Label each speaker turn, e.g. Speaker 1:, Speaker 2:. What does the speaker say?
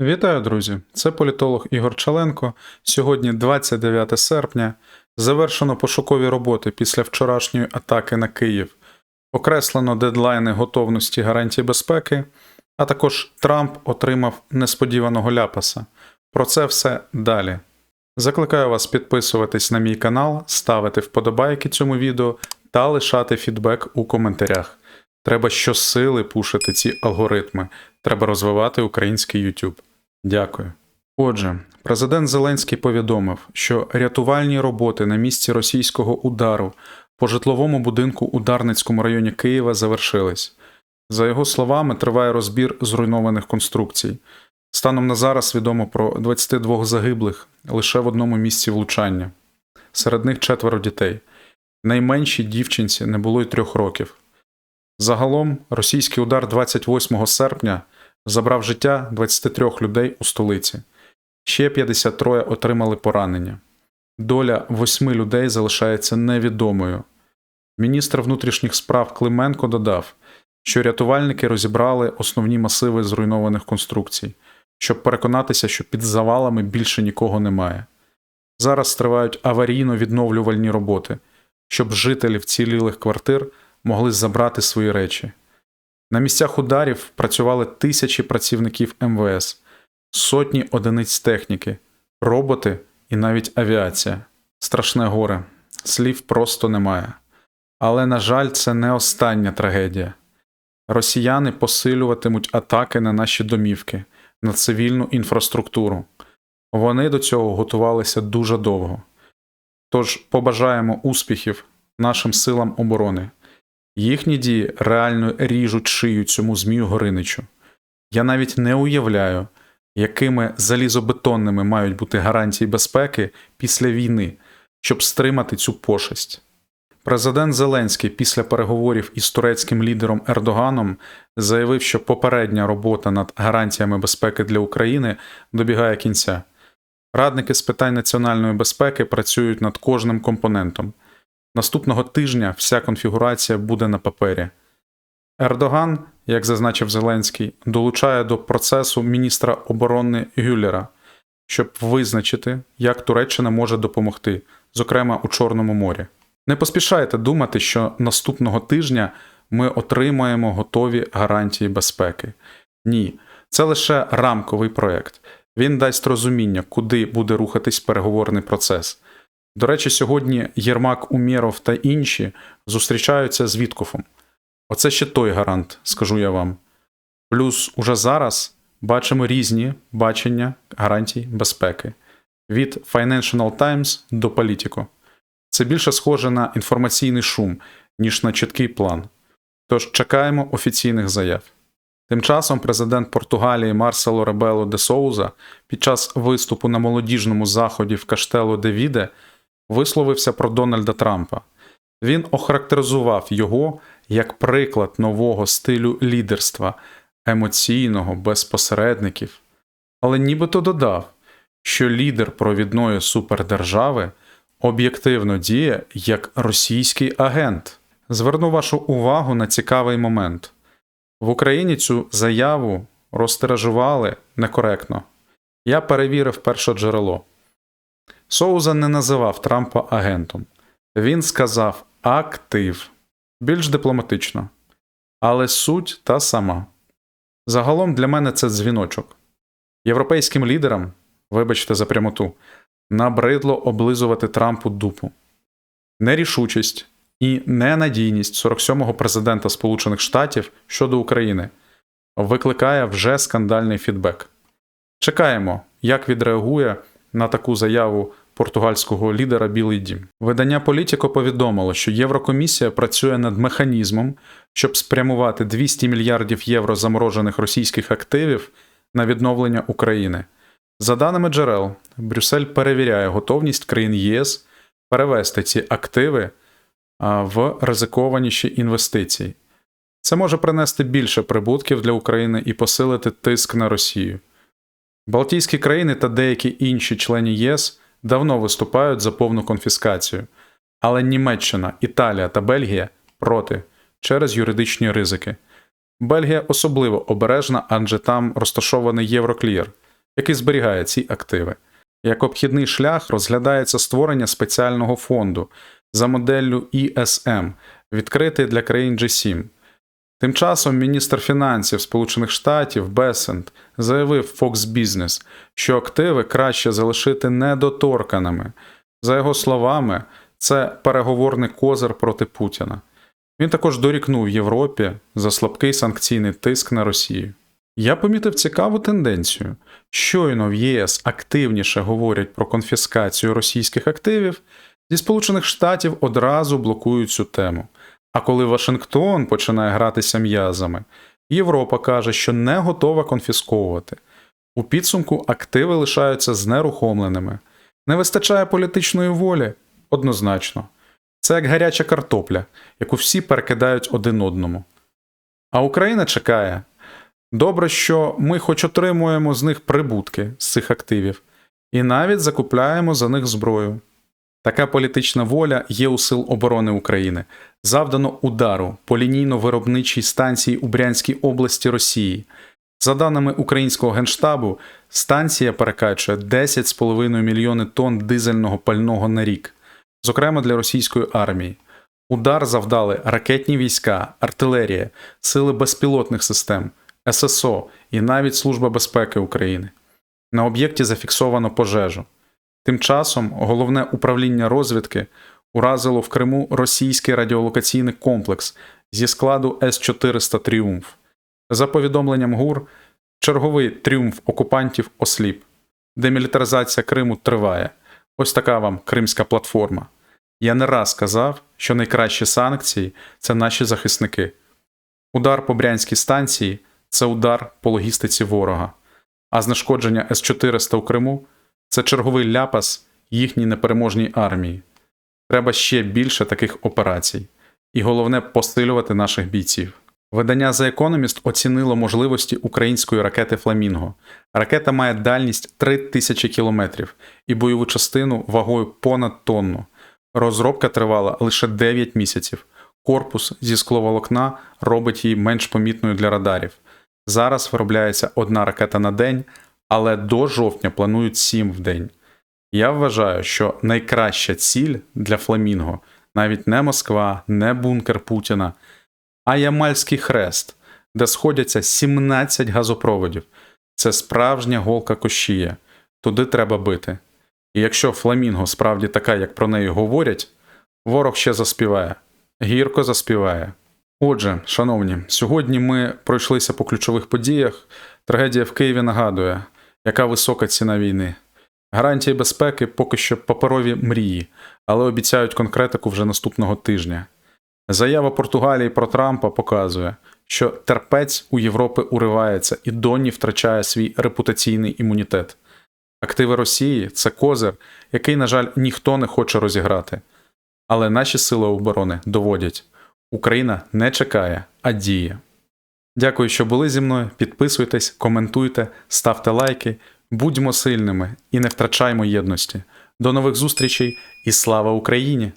Speaker 1: Вітаю, друзі! Це політолог Ігор Чаленко. Сьогодні 29 серпня. Завершено пошукові роботи після вчорашньої атаки на Київ. Окреслено дедлайни готовності гарантій безпеки, а також Трамп отримав несподіваного ляпаса. Про це все далі. Закликаю вас підписуватись на мій канал, ставити вподобайки цьому відео та лишати фідбек у коментарях. Треба щосили пушити ці алгоритми. Треба розвивати український YouTube. Дякую. Отже, президент Зеленський повідомив, що рятувальні роботи на місці російського удару по житловому будинку у Дарницькому районі Києва завершились. За його словами, триває розбір зруйнованих конструкцій. Станом на зараз відомо про 22 загиблих лише в одному місці влучання. Серед них четверо дітей. Найменшій дівчинці не було й трьох років. Загалом, російський удар 28 серпня забрав життя 23 людей у столиці. Ще 53 отримали поранення. Доля восьми людей залишається невідомою. Міністр внутрішніх справ Клименко додав, що рятувальники розібрали основні масиви зруйнованих конструкцій, щоб переконатися, що під завалами більше нікого немає. Зараз тривають аварійно-відновлювальні роботи, щоб жителі вцілілих квартир могли забрати свої речі. На місцях ударів працювали тисячі працівників МВС, сотні одиниць техніки, роботи і навіть авіація. Страшне горе, слів просто немає. Але, на жаль, це не остання трагедія. Росіяни посилюватимуть атаки на наші домівки, на цивільну інфраструктуру. Вони до цього готувалися дуже довго. Тож побажаємо успіхів нашим силам оборони. Їхні дії реально ріжуть шию цьому Змію Гориничу. Я навіть не уявляю, якими залізобетонними мають бути гарантії безпеки після війни, щоб стримати цю пошесть. Президент Зеленський після переговорів із турецьким лідером Ердоганом заявив, що попередня робота над гарантіями безпеки для України добігає кінця. Радники з питань національної безпеки працюють над кожним компонентом. Наступного тижня вся конфігурація буде на папері. Ердоган, як зазначив Зеленський, долучає до процесу міністра оборони Гюллера, щоб визначити, як Туреччина може допомогти, зокрема у Чорному морі. Не поспішайте думати, що наступного тижня ми отримаємо готові гарантії безпеки. Ні, це лише рамковий проєкт. Він дасть розуміння, куди буде рухатись переговорний процес. До речі, сьогодні Єрмак Умєров та інші зустрічаються з Віткофом. Оце ще той гарант, скажу я вам. Плюс уже зараз бачимо різні бачення гарантій безпеки від Financial Times до Politico. Це більше схоже на інформаційний шум, ніж на чіткий план. Тож чекаємо офіційних заяв. Тим часом президент Португалії Марсело Ребело де Соуза під час виступу на молодіжному заході в Каштело де Віде висловився про Дональда Трампа. Він охарактеризував його як приклад нового стилю лідерства, емоційного, без посередників, але нібито додав, що лідер провідної супердержави об'єктивно діє як російський агент. Зверну вашу увагу на цікавий момент. В Україні цю заяву розтиражували некоректно. Я перевірив перше джерело. Соуза не називав Трампа агентом. Він сказав актив більш дипломатично. Але суть та сама. Загалом для мене це дзвіночок. Європейським лідерам, вибачте за прямоту, набридло облизувати Трампу дупу. Нерішучість і ненадійність 47-го президента Сполучених Штатів щодо України викликає вже скандальний фідбек. Чекаємо, як відреагує на таку заяву португальського лідера Білий Дім. Видання Політіко повідомило, що Єврокомісія працює над механізмом, щоб спрямувати 200 мільярдів євро заморожених російських активів на відновлення України. За даними джерел, Брюссель перевіряє готовність країн ЄС перевести ці активи в ризикованіші інвестиції. Це може принести більше прибутків для України і посилити тиск на Росію. Балтійські країни та деякі інші члени ЄС давно виступають за повну конфіскацію, але Німеччина, Італія та Бельгія проти через юридичні ризики. Бельгія особливо обережна, адже там розташований Євроклір, який зберігає ці активи. Як обхідний шлях розглядається створення спеціального фонду за моделлю ESM, відкритий для країн G7. Тим часом міністр фінансів Сполучених Штатів Бесент заявив Fox Business, що активи краще залишити недоторканими. За його словами, це переговорний козир проти Путіна. Він також дорікнув Європі за слабкий санкційний тиск на Росію. Я помітив цікаву тенденцію. Щойно в ЄС активніше говорять про конфіскацію російських активів, зі Сполучених Штатів одразу блокують цю тему. А коли Вашингтон починає гратися м'язами, Європа каже, що не готова конфісковувати. У підсумку активи лишаються знерухомленими. Не вистачає політичної волі? Однозначно. Це як гаряча картопля, яку всі перекидають один одному. А Україна чекає. Добре, що ми хоч отримуємо з них прибутки з цих активів, і навіть закупляємо за них зброю. Така політична воля є у Сил оборони України. Завдано удару по лінійно-виробничій станції у Брянській області Росії. За даними українського генштабу, станція перекачує 10,5 мільйони тонн дизельного пального на рік, зокрема для російської армії. Удар завдали ракетні війська, артилерія, сили безпілотних систем, ССО і навіть Служба безпеки України. На об'єкті зафіксовано пожежу. Тим часом головне управління розвідки уразило в Криму російський радіолокаційний комплекс зі складу С-400 Тріумф. За повідомленням ГУР, черговий тріумф окупантів осліп. Демілітаризація Криму триває. Ось така вам кримська платформа. Я не раз казав, що найкращі санкції це наші захисники. Удар по брянській станції це удар по логістиці ворога, а знешкодження С-400 у Криму це черговий ляпас їхній непереможній армії. Треба ще більше таких операцій, і головне посилювати наших бійців. Видання The Economist оцінило можливості української ракети Фламінго. Ракета має дальність 3000 кілометрів і бойову частину вагою понад тонну. Розробка тривала лише 9 місяців. Корпус зі скловолокна робить її менш помітною для радарів. Зараз виробляється одна ракета на день, але до жовтня планують 7 в день. Я вважаю, що найкраща ціль для Фламінго навіть не Москва, не бункер Путіна, а Ямальський хрест, де сходяться 17 газопроводів. Це справжня голка кощія. Туди треба бити. І якщо Фламінго справді така, як про неї говорять, ворог ще заспіває, гірко заспіває. Отже, шановні, сьогодні ми пройшлися по ключових подіях. Трагедія в Києві нагадує, яка висока ціна війни. Гарантії безпеки поки що паперові мрії, але обіцяють конкретику вже наступного тижня. Заява Португалії про Трампа показує, що терпець у Європи уривається і доні втрачає свій репутаційний імунітет. Активи Росії це козир, який, на жаль, ніхто не хоче розіграти. Але наші сили оборони доводять: Україна не чекає, а діє. Дякую, що були зі мною. Підписуйтесь, коментуйте, ставте лайки, будьмо сильними і не втрачаймо єдності. До нових зустрічей і слава Україні!